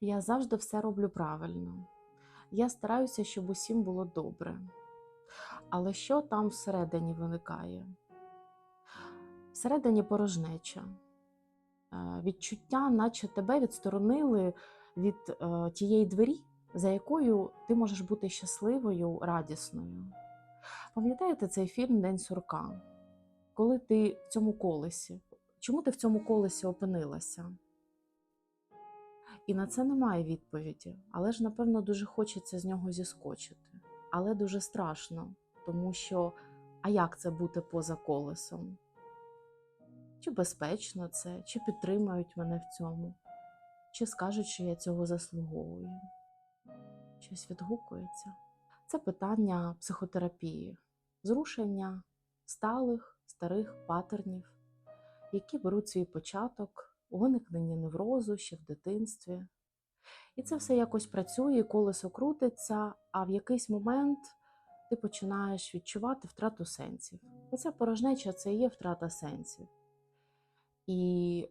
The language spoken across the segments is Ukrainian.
Я завжди все роблю правильно. Я стараюся, щоб усім було добре. Але що там всередині виникає? Всередині порожнеча. Е, Відчуття, наче тебе відсторонили від е, тієї двері, за якою ти можеш бути щасливою, радісною. Пам'ятаєте цей фільм День сурка? Коли ти в цьому колесі? Чому ти в цьому колесі опинилася? І на це немає відповіді, але ж, напевно, дуже хочеться з нього зіскочити. Але дуже страшно, тому що а як це бути поза колесом? Чи безпечно це, чи підтримають мене в цьому, чи скажуть, що я цього заслуговую? Щось відгукується. Це питання психотерапії, зрушення сталих старих патернів, які беруть свій початок у виникненні неврозу ще в дитинстві. І це все якось працює, колесо крутиться, а в якийсь момент ти починаєш відчувати втрату сенсів. Оця порожнеча це і є втрата сенсів. І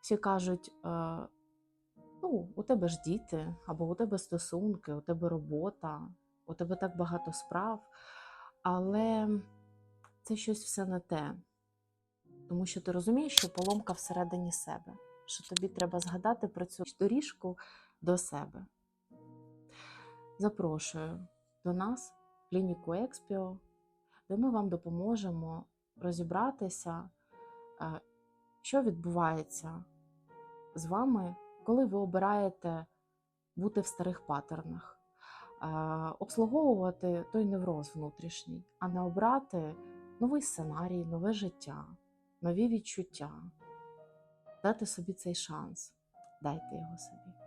всі кажуть: е, ну, у тебе ж діти, або у тебе стосунки, у тебе робота, у тебе так багато справ, але це щось все не те. Тому що ти розумієш, що поломка всередині себе, що тобі треба згадати про цю доріжку до себе. Запрошую до нас в клініку Експіо, де ми вам допоможемо розібратися, е, що відбувається з вами, коли ви обираєте бути в старих паттернах, е, обслуговувати той невроз внутрішній, а не обрати новий сценарій, нове життя, нові відчуття, дати собі цей шанс. Дайте його собі.